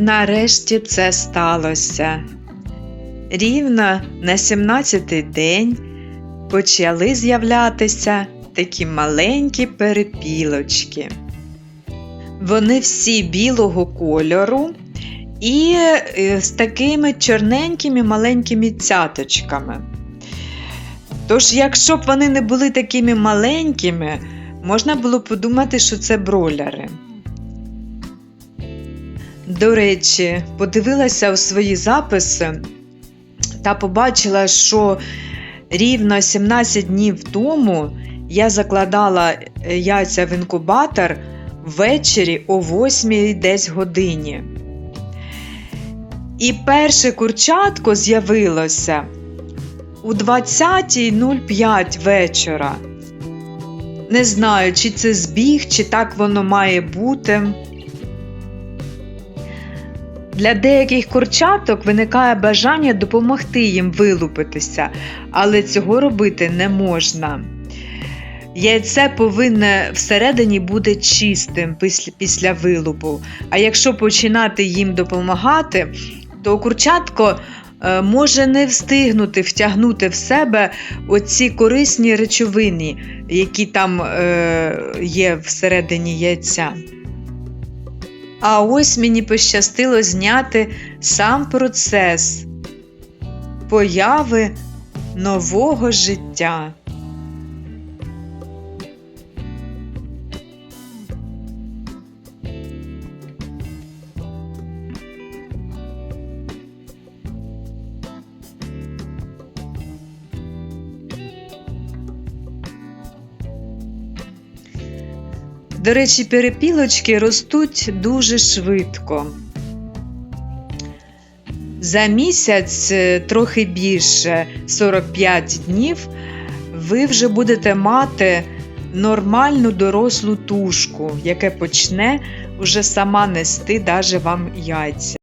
Нарешті це сталося. Рівно на 17-й день почали з'являтися такі маленькі перепілочки. Вони всі білого кольору і е, з такими чорненькими маленькими цяточками. Тож, якщо б вони не були такими маленькими, можна було подумати, що це броляри. До речі, подивилася у свої записи та побачила, що рівно 17 днів тому я закладала е, яйця в інкубатор ввечері о 8 десь годині. І перше курчатко з'явилося у 20.05 вечора. Не знаю, чи це збіг, чи так воно має бути. Для деяких курчаток виникає бажання допомогти їм вилупитися, але цього робити не можна. Яйце повинне всередині бути чистим після, вилупу. А якщо починати їм допомагати, то курчатко е, може не встигнути втягнути в себе оці корисні речовини, які там е, є всередині яйця. А ось мені пощастило зняти сам процес появи нового життя. До речі, перепілочки ростуть дуже швидко. За місяць, е, трохи більше 45 днів, ви вже будете мати нормальну дорослу тушку, яка почне вже сама нести даже вам яйця.